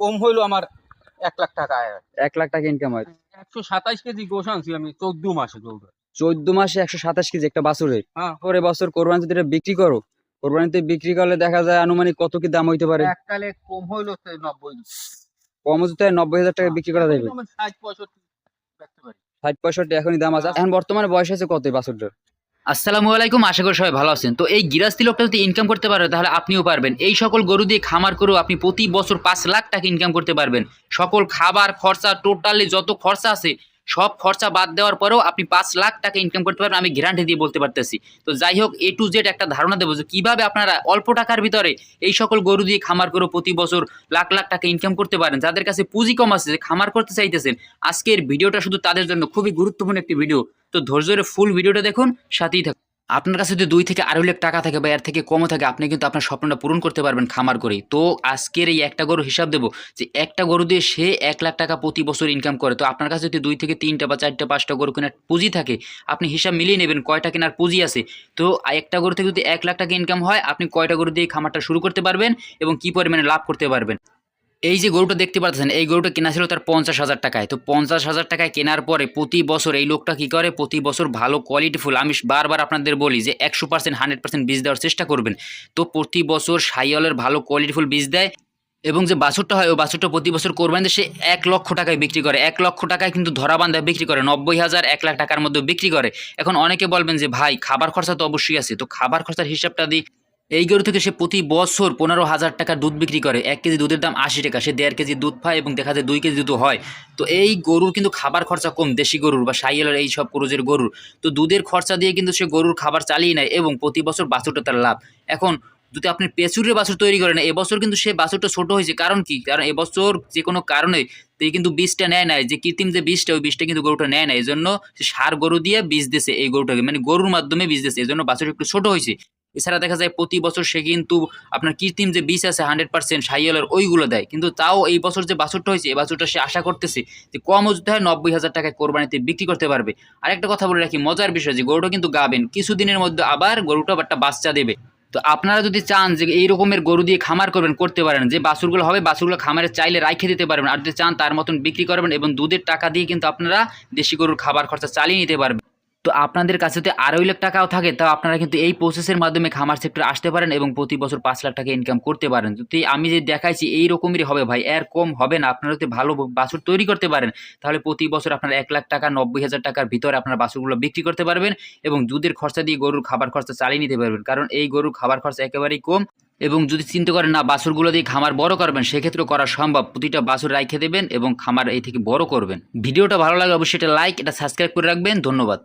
কম হইল আমার এক লাখ টাকা আয়। এক লাখ টাকা ইনকাম হয়। একশো সাতাশ কেজি গোস আনছি আমি চোদ্দ মাসে গরুটা চোদ্দ মাসে একশো সাতাশ কেজি একটা বাছুরে। হ্যাঁ। পরে বছর কোরবানি যদি এটা বিক্রি করো কোরবানিতে বিক্রি করলে দেখা যায় আনুমানিক কত কি দাম হইতে পারে? এককালে কম হইল নব্বই। কম হয় নব্বই হাজার টাকা বিক্রি করা যাবে ষাট পঁয়ষট্টি ষাট পঁয়ষট্টি এখনই দাম আছে। এখন বর্তমানে বয়স আছে কত বাছুরটার? আসসালামু আলাইকুম, আশা করি সবাই ভালো আছেন। তো এই গিরাস্তি লোকটা যদি ইনকাম করতে পারে, তাহলে আপনিও পারবেন। এই সকল গরু দিয়ে খামার করেও আপনি প্রতি বছর পাঁচ লাখ টাকা ইনকাম করতে পারবেন। সকল খাবার খরচা টোটালি যত খরচা আছে সব খরচা বাদ দেওয়ার পরেও আপনি পাঁচ লাখ টাকা ইনকাম করতে পারবেন, আমি গ্যারান্টি দিয়ে বলতে পারতেছি। তো যাই হোক এ টু জেড একটা ধারণা দেবো যে কীভাবে আপনারা অল্প টাকার ভিতরে এই সকল গরু দিয়ে খামার করে প্রতি বছর লাখ লাখ টাকা ইনকাম করতে পারেন। যাদের কাছে পুঁজি কম আছে, যে খামার করতে চাইতেছেন, আজকের ভিডিওটা শুধু তাদের জন্য খুবই গুরুত্বপূর্ণ একটি ভিডিও। তো ধৈর্য ধরে ফুল ভিডিওটা দেখুন, সাথেই থাকুন। আপনার কাছে যদি দুই থেকে আড়াই লাখ টাকা থাকে বা এর থেকে কমও থাকে, আপনি কিন্তু আপনার স্বপ্নটা পূরণ করতে পারবেন খামার করে। তো আজকের এই একটা গরু হিসাব দেবো যে একটা গরু দিয়ে সে এক লাখ টাকা প্রতি বছর ইনকাম করে। তো আপনার কাছে যদি দুই থেকে তিনটা বা চারটা, পাঁচটা গরু কেনার পুঁজি থাকে, আপনি হিসাব মিলিয়ে নেবেন কয়টা কেনার পুঁজি আছে। তো একটা গরু থেকে যদি এক লাখ টাকা ইনকাম হয়, আপনি কয়টা গরু দিয়ে খামারটা শুরু করতে পারবেন এবং কী পরিমাণে লাভ করতে পারবেন? এই যে গরুটা দেখতে পাচ্ছেন, এই গরুটা কেনা ছিল তার পঞ্চাশ হাজার টাকায়। তো পঞ্চাশ হাজার টাকায় কেনার পরে প্রতি বছর এই লোকটা কি করে? প্রতি বছর ভালো কোয়ালিটিফুল আমি বারবার আপনাদের বলি যে একশো পার্সেন্ট হান্ড্রেড পার্সেন্ট বীজ দেওয়ার চেষ্টা করবেন। তো প্রতি বছর সাইওয়ালের ভালো কোয়ালিটিফুল বীজ দেয় এবং যে বাছুরটা হয়, ওই বাছুরটা প্রতি বছর করবেন সে এক লক্ষ টাকায় বিক্রি করে। এক লক্ষ টাকায় কিন্তু ধরা বান্ধায় বিক্রি করে, নব্বই হাজার, এক লাখ টাকার মধ্যে বিক্রি করে। এখন অনেকে বলবেন যে, ভাই, খাবার খরচা তো অবশ্যই আছে। তো খাবার খরচার হিসাবটা দিই এই গরু থেকে সে প্রতি বছর পনেরো হাজার টাকা দুধ বিক্রি করে। এক কেজি দুধের দাম আশি টাকা। সে দেড় কেজি দুধ পায় এবং দেখা যায় দুই কেজি দুধ হয়। তো এই গরুর কিন্তু খাবার খরচা কম, দেশি গরুর বা সাইয়েলের এই সব ক্রুজের গরুর। তো দুধের খরচা দিয়ে কিন্তু সে গরুর খাবার চালিয়ে নেয় এবং প্রতি বছর বাছুরটা তার লাভ। এখন যদি আপনি পেঁচুরের বাছুর তৈরি করেন, এবছর কিন্তু সে বাছুরটা ছোট হয়েছে। কারণ কি? কারণ এবছর যে কোনো কারণে তিনি কিন্তু বীজটা নেয় নাই যে কৃত্রিম যে বীজটা ওই বীজটা কিন্তু গরুটা নেয় না। এই জন্য সার গরু দিয়ে বীজ দিছে এই গরুটাকে। মানে গরুর মাধ্যমে বীজ দিছে। এই জন্য বাছুর একটু ছোট হয়েছে। এছাড়া দেখা যায় প্রতি বছর সে কিন্তু আপনার কৃত্রিম যে বীজ আছে হান্ড্রেড পার্সেন্ট সাইয়েলের ওইগুলো দেয়। কিন্তু তাও এই বছর যে বাছুরটা হয়েছে, এই বাছুরটা সে আশা করতেছে যে কম যদি হয় নব্বই হাজার টাকায় কোরবানিতে বিক্রি করতে পারবে। আরেকটা কথা বলে রাখি, মজার বিষয় যে গরুটা কিন্তু গাবেন, কিছুদিনের মধ্যে আবার গরুটা একটা বাচ্চা দেবে। তো আপনারা যদি চান যে এই রকমের গরু দিয়ে খামার করবেন, করতে পারেন, যে বাছুরগুলো হবে, বাছুরগুলো খামারে চাইলে রাইখে দিতে পারবেন। আর যদি চান তার মতন বিক্রি করবেন এবং দুধের টাকা দিয়ে কিন্তু আপনারা দেশি গরুর খাবার খরচা চালিয়ে নিতে পারবেন। তো আপনাদের কাছে যদি আড়াই লাখ টাকাও থাকে, তাও আপনারা কিন্তু এই প্রসেসের মাধ্যমে খামার সেক্টরে আসতে পারেন এবং প্রতি বছর পাঁচ লাখ টাকা ইনকাম করতে পারেন। যদি আমি যে দেখাইছি এই রকমেরই হবে ভাই, এর কম হবে না। আপনারা যদি ভালো বাছুর তৈরি করতে পারেন, তাহলে প্রতি বছর আপনারা এক লাখ টাকা, নব্বই হাজার টাকার ভিতরে আপনারা বাছুরগুলো বিক্রি করতে পারবেন এবং দুধের খরচা দিয়ে গরুর খাবার খরচা চালিয়ে নিতে পারবেন। কারণ এই গরুর খাবার খরচা একেবারেই কম এবং যদি চিন্তা করেন, না, বাছুরগুলো দিয়ে খামার বড় করবেন সেক্ষেত্রে করা সম্ভব। প্রতিটা বাছুর রাইখে দেবেন এবং খামার এই থেকে বড় করবেন। ভিডিওটা ভালো লাগে অবশ্যই এটা লাইক এটা সাবস্ক্রাইব করে রাখবেন। ধন্যবাদ।